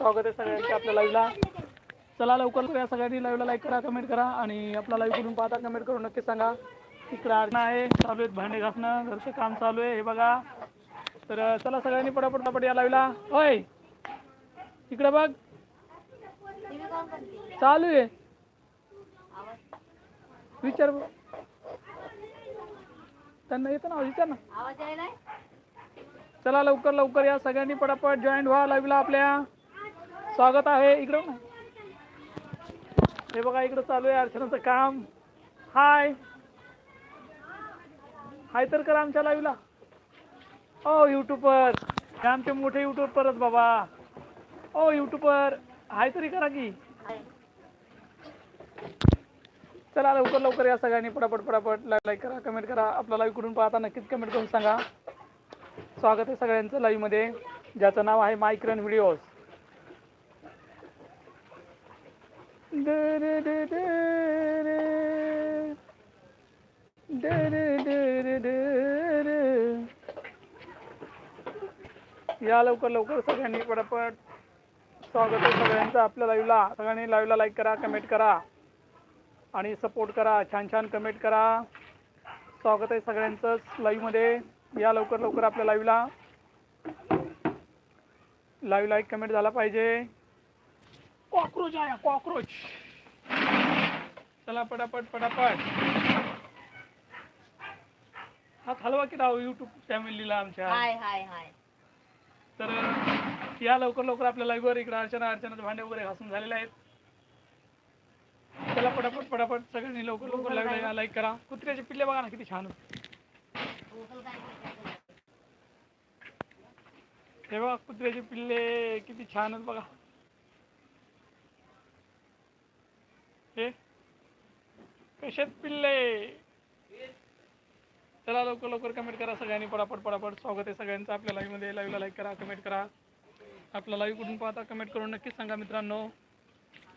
स्वागत आहे सगळ्यांचे आपल्या लाईव्हला चला लवकर या सगळ्यांनी लाईव्हला लाईक करा कमेंट करा आणि आपला लाईव्ह करून पाहता कमेंट करून नक्की सांगा. इकडं अडचण आहे चालू आहेत भांडे घासणं घरचं काम चालू आहे हे बघा. तर चला सगळ्यांनी पटापट पटापट या लाईव्हला होय इकडं बघ. चालू आहे. विचार. त्यांना येतं ना विचार ना. चला लवकर लवकर या सगळ्यांनी पटापट जॉईन व्हा लाईव्हला आपल्या. स्वागत आहे इकडं. हे बघा इकडं चालू आहे अर्चनाचं काम. हाय. हाय तर करा आमच्या लाईव्हला ओ युट्यूबर हे आमचे मोठे युट्यूबरच बाबा. ओ युट्यूबर हाय तरी करा की. चला लवकर लवकर या सगळ्यांनी. पटापट पटापट. लाईक करा कमेंट करा. आपला लाईव्ह कुठून पाहता नक्कीच कमेंट करून सांगा. स्वागत आहे सगळ्यांचं लाईव्हमध्ये ज्याचं नाव आहे मायक्रन व्हिडिओज. या लवकर लवकर सगळ्यांनी पटापट स्वागत आहे सगळ्यांचं आपल्या लाईव्हला सगळ्यांनी लाईव्हला लाईक करा कमेंट करा आणि सपोर्ट करा छान छान कमेंट करा स्वागत आहे सगळ्यांचंच लाईव्हमध्ये या लवकर लवकर आपल्या लाईव्हला लाईव्ह लाईक कमेंट झाला पाहिजे कॉक्रोच आहे कॉक्रोच. चला पटापट पटापट. हा हलवा की राव युट्यूब फॅमिलीला आमच्या? हाय हाय हाय. तर या लवकर लवकर आपल्या लाईव्हवर इकडे अर्चना अर्चनाचे भांडे वगैरे घासून झालेले आहेत. चला पटापट पटापट. सगळ्यांनी लवकर लवकर लाईव्ह लाईक करा. कुत्र्याचे पिल्ले बघा ना किती छान आहेत. हे बघा कुत्र्याचे पिल्ले किती छान आहेत बघा हे शेत पिल्ले. चला लवकर लवकर कमेंट करा सगळ्यांनी पडापड पटापट स्वागत आहे सगळ्यांचं आपल्या लाईव्हमध्ये. लाईव्हला लाईक करा कमेंट करा. आपला लाईव्ह कुठून पाहता कमेंट करून नक्कीच सांगा मित्रांनो.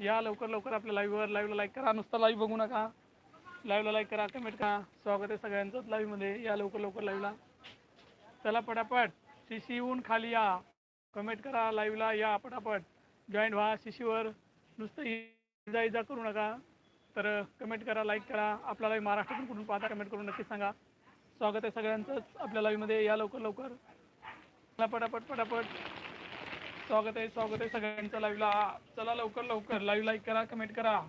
या लवकर लवकर आपल्या लाईव्हवर लाईव्हला लाईक करा नुसता लाईव्ह बघू नका. लाईव्हला लाईक करा कमेंट करा. स्वागत आहे सगळ्यांचंच लाईव्हमध्ये या लवकर लवकर लाईव्हला चला पटापट शिशी येऊन खाली या. कमेंट करा लाईव्हला या पटापट जॉईंट व्हा शिशीवर नुसतं इजा इजा करू नका. तर कमेंट करा लाईक करा. आपला लाईव्ह महाराष्ट्रातून कुठून पाहता कमेंट करून नक्की सांगा. स्वागत आहे सगळ्यांचंच आपल्या लाईव्हमध्ये या लवकर लवकर. पटापट पटापट. स्वागत आहे स्वागत आहे सगळ्यांचं लाईव्हला चला लवकर लवकर. लाईव्ह लाईक करा कमेंट करा.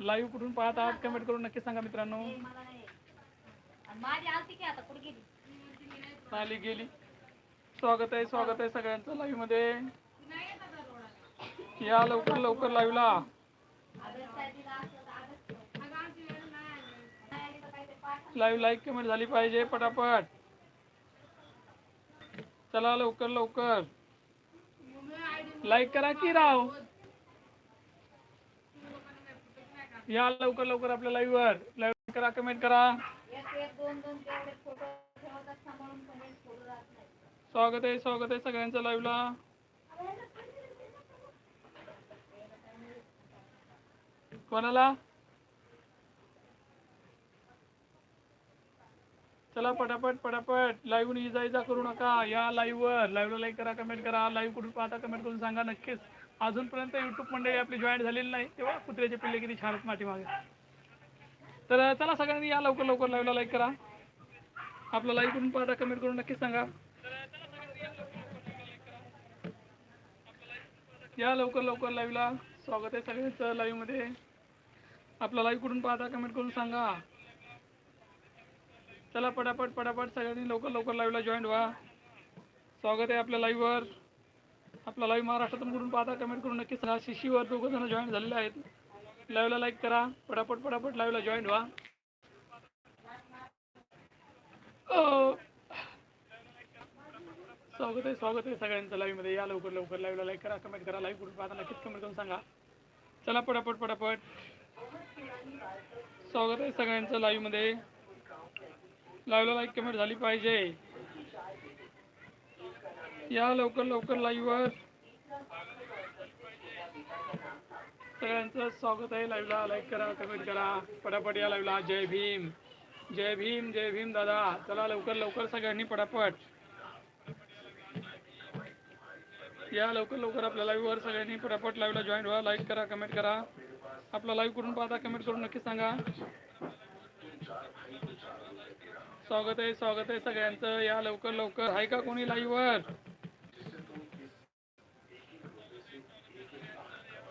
लाईव्ह कुठून पाहत आहात कमेंट करून नक्की सांगा मित्रांनो. आली गेली. स्वागत आहे स्वागत आहे सगळ्यांचं लाईव्हमध्ये. या लवकर लवकर लाईव्हला लाईव्ह लाईक कमेंट झाली पाहिजे पटापट. चला लवकर लवकर. लाईक करा की राव? या लवकर लवकर आपल्या लाईव्ह वर. लाईव्ह करा कमेंट करा. स्वागत आहे स्वागत आहे सगळ्यांचं लाईव्हला कोणाला? चला पटापट पटापट. लाईव्ह इजा इजा करू नका. या लाईव्हवर लाईव्हला लाईक करा कमेंट करा. लाईव्ह कुठून पाहता कमेंट करून सांगा नक्कीच. अजूनपर्यंत युट्यूब मंडळी आपली जॉईन झालेली नाही. तेव्हा कुत्र्याचे पिल्ले किती छान माटी मागे तर चला सगळ्यांनी या लवकर लवकर लाईव्हला लाईक करा. आपला लाईव्ह कुठून पाहता कमेंट करून नक्कीच सांगा. या लवकर लवकर लाईव्हला स्वागत आहे सगळ्यांचं लाईव्हमध्ये. आपला लाईव्ह कुठून पाहता? कमेंट करून सांगा. चला पटापट पटापट. सगळ्यांनी लवकर लवकर लाईव्हला जॉईन व्हा. स्वागत आहे आपल्या लाईव्हवर आपला लाईव्ह महाराष्ट्रातून कुठून पाहता? कमेंट करून नक्की सांगा. शिशीवर दोघं जण जॉईन झालेले आहेत. लाईव्हला लाईक करा. पटापट पटापट लाईव्हला जॉईन व्हा. स्वागत आहे स्वागत आहे सगळ्यांचं लाईव्हमध्ये या लवकर लवकर लाईव्हला लाईक करा. कमेंट करा. लाईव्ह कुठून पाहता? नक्कीच कमेंट करून सांगा. चला पटापट पटापट. स्वागत आहे सगळ्यांचं लाईव्हमध्ये. लाईव्हला लाईक कमेंट झाली पाहिजे. या लवकर लवकर लाईव्हवर सगळ्यांचं स्वागत आहे लाईव्हला लाईक करा कमेंट करा. पटापट या लाईव्हला जय भीम. जय भीम जय भीम दादा. चला लवकर लवकर सगळ्यांनी पटापट. या लवकर लवकर आपल्या लाईव्हवर सगळ्यांनी पटापट लाईव्हला जॉईन व्हा लाईक करा कमेंट करा. आपला लाईव्ह करून पाहता कमेंट करून नक्की सांगा. स्वागत आहे स्वागत आहे सगळ्यांचं. या लवकर लवकर. आहे का कोणी लाईव्हवर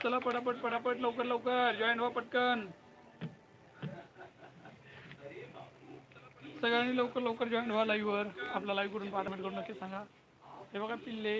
चला पटापट पटापट लवकर लवकर. जॉईन व्हा पटकन. सगळ्यांनी लवकर लवकर जॉईन व्हा लाईव्हवर आपला लाईव्ह करून पार्टमेंट करून नक्की सांगा. हे बघा पिल्ले.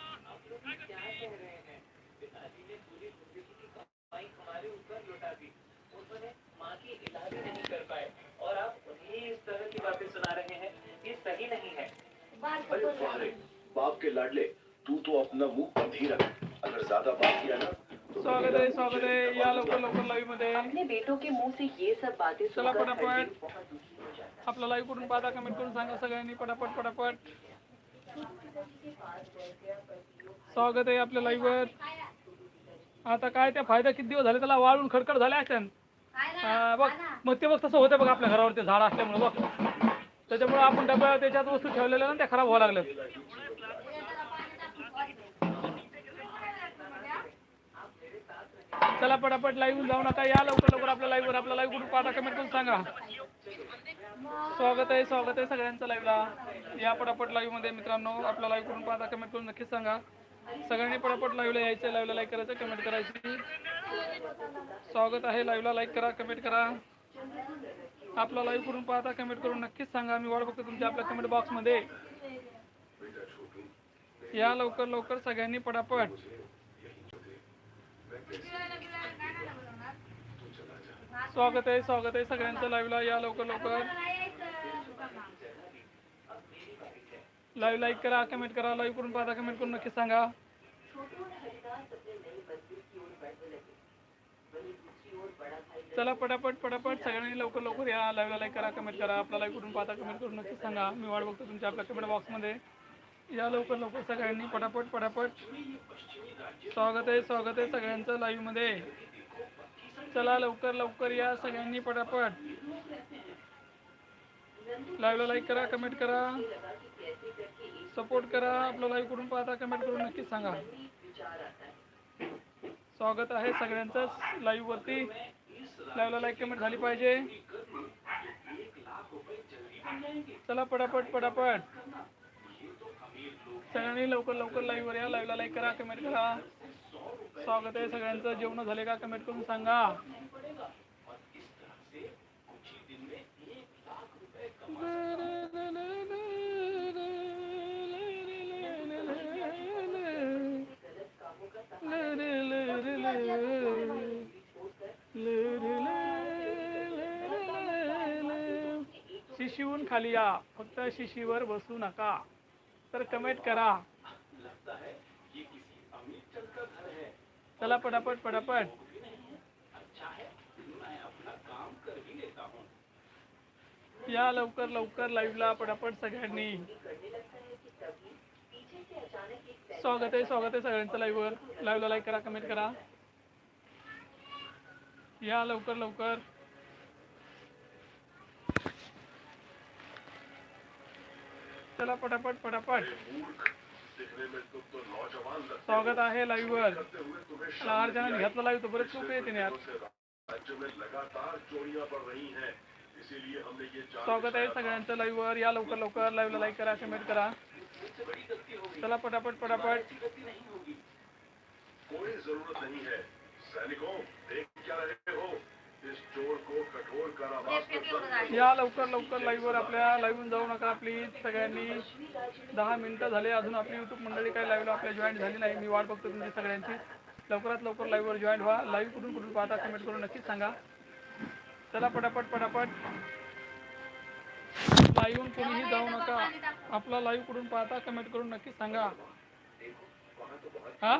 बाप के लाडले तू तो अपना मुँह बंद ही रख। अगर ज़्यादा बात किया ना तो स्वागत आहे स्वागत आहे या लवकर लवकर लाईव्ह मध्ये। अपने बेटों के मुँह से ये सब बातें चला पटापट. हो आपला लाईव्ह कुठून पाहता कमेंट करून सांगा सगळ्यांनी पटापट पटापट स्वागत आहे आपल्या लाईव्हवर आता काय त्या फायदा किती दिवस झाले? त्याला वाळून खडखड झाले असेल बघ. मग ते बघ तसं होतं बघ आपल्या घरावर ते झाड असल्यामुळे बघ. त्याच्यामुळे आपण डब्या त्याच्यात वस्तू ठेवलेल्या ना त्या खराब व्हावं लागल्या चला पटापट लाईव्ह जाऊ नका या लवकर लवकर आपल्या लाईव्हवर आपला लाईव्ह कुठून पाहता कमेंट करून सांगा. स्वागत आहे स्वागत आहे सगळ्यांचं लाईव्हला या पटापट लाईव्हमध्ये मित्रांनो आपला लाईव्ह करून पाहता कमेंट करून नक्कीच सांगा. सगळ्यांनी पटापट लाईव्हला यायचं लाईव्हला लाईक करायचं कमेंट करायची. स्वागत आहे लाईव्हला लाईक करा कमेंट करा. आपला लाईव्ह करून पाहता कमेंट करून नक्कीच सांगा. मी वाट बघतो तुमच्या आपल्या कमेंट बॉक्समध्ये या लवकर लवकर सगळ्यांनी पटापट. स्वागत आहे स्वागत आहे सगळ्यांचं लाईव्हला. या लवकर लवकर. लाईव्ह लाईक करा कमेंट करा लाईव्ह करून पाहता कमेंट करून नक्की सांगा. चला पटापट पटापट. सगळ्यांनी लवकर लवकर या. लाईव्हला लाईक करा कमेंट करा. आपला लाईव्ह करून पाहता कमेंट करून नक्की सांगा. मी वाट बघतो तुमच्या आपल्या कमेंट बॉक्समध्ये या लवकर लवकर सगळ्यांनी पटापट पटापट. स्वागत आहे स्वागत आहे सगळ्यांचं लाईव्हमध्ये चला लवकर लवकर या सगळ्यांनी पटापट. लाईव्हला लाईक करा कमेंट करा. सपोर्ट करा आपलं लाईव्ह करून पाहता कमेंट करून नक्कीच सांगा. स्वागत आहे सगळ्यांचंच लाईव्ह वरती. लाईव्हला लाईक कमेंट झाली पाहिजे. चला पटापट पटापट. सगळ्यांनी लवकर लवकर लाईव्ह वर या. लाईव्हला लाईक करा कमेंट करा. स्वागत आहे सगळ्यांचं. जेवण झाले का कमेंट करून सांगा. शिशीहून खाली या. फक्त शिशीवर बसू नका. तर कमेंट करा. चला पटापट पटापट. या लवकर लवकर लाईव्हला पटापट सगळ्यांनी. स्वागत आहे स्वागत आहे सगळ्यांचं लाईव्हवर लाईव्हला लाईक करा कमेंट करा. या लवकर लवकर. चला पटापट पटापट। तो स्वागत तुम्हें मला आठ जणांनी घेतलं लाईव्ह तर बरेच लोक येते यार हैं जान स्वागत आहे सगळ्यांचं लाईव्हवर. या लवकर लवकर लाईव्हला लाईक करा कमेंट करा. चला, पटापट पटापट. कोई ज़रूरत नहीं है। सैनिकों, देख क्या रहे हो? इस चोर को कठोर बंद या लवकर लवकर लाईव्हवर आपल्या लाईव्ह जाऊ नका प्लीज सगळ्यांनी दहा मिनिटं झाले अजून आपली युट्यूब मंडळी काही लाईव्हला आपल्या जॉईन झाली नाही. मी वाट बघतो तुमची सगळ्यांची. लवकरात लवकर लाईव्हवर जॉईन व्हा. लाईव्ह कुठून कुठून पाहता कमेंट करून नक्कीच सांगा. चला पटापट पटापट. लाईव्ह कोणीही जाऊ नका. आपला लाईव्ह कुठून पाहता कमेंट करून नक्कीच सांगा. हा?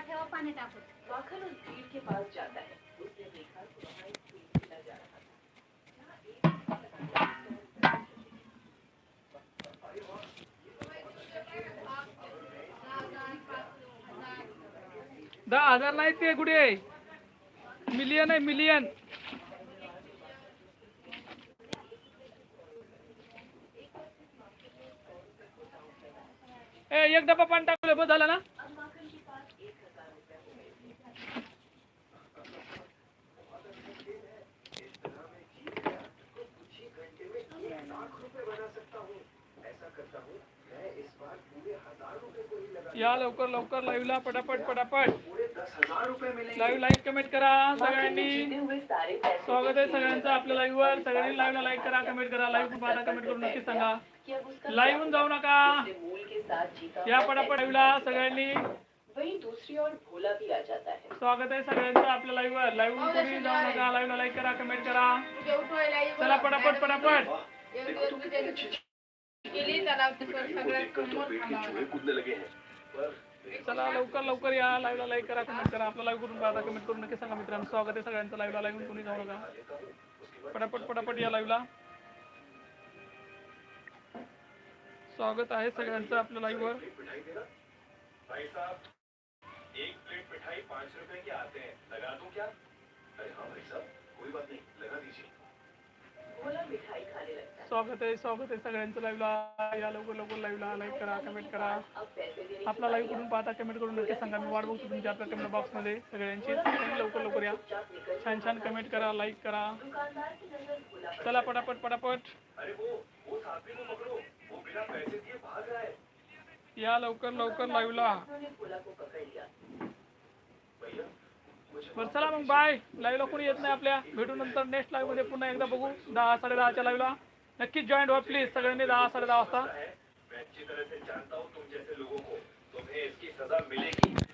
ठेवा पाणी टाकून. के पास जाता है दहा हजार नाही ते कुठे मिलियन आहे मिलियन. ए एक डबा पाणी टाकलं बस झालं ना? या लवकर लवकर लाईव्हला पटापट पटापट लाईव्ह लाईक कमेंट करा सगळ्यांनी स्वागत आहे सगळ्यांचं आपल्या लाईव्ह वर सगळ्यांनी लाईव्हला लाईक करा कमेंट करा लाईव्ह पाहता कमेंट करून नक्की सांगा लाईव्ह जाऊ नका या पटापट लाईव्हला सगळ्यांनी वहीं दूसरी ओर भोला भी आ जाता है स्वागत आहे सगळ्यांचं आपल्या लाईव्ह वर लाईव्ह कोणी जाऊ नका लाईव्हला लाईक करा कमेंट करा चला पटापट पटापट लगे स्वागत आहे सगळ्यांचं लाईव्हला लाईव्ह एक प्लेट मिठाई पाँच रुपए के? आते हैं लगा दूँ क्या अरे हाँ भाई साहब कोई बात नहीं लगा दीजिए भोला मिठाई खाने लगता है स्वागत आहे स्वागत आहे सगळ्यांचं लाईव्हला या लवकर लवकर लाईव्हला लाईक करा कमेंट करा. आपला लाईव्ह करून पाहता कमेंट करून नक्की सांगा. मी वाट बघतो तुमच्या आपल्या कमेंट बॉक्समध्ये सगळ्यांची. लवकर लवकर या. छान छान कमेंट करा लाईक करा. चला पटापट पटापट. या लवकर लवकर लाईव्हला बर बरं चला मग बाय लाईव्हला कोणी येत नाही आपल्या. भेटू नंतर नेक्स्ट लाईव्हमध्ये पुन्हा एकदा बघू. दहा साडे दहाच्या लाईव्हला नक्कीच जॉईन व्हा प्लीज सगळ्यांनी दहा साडे दहा वाजता.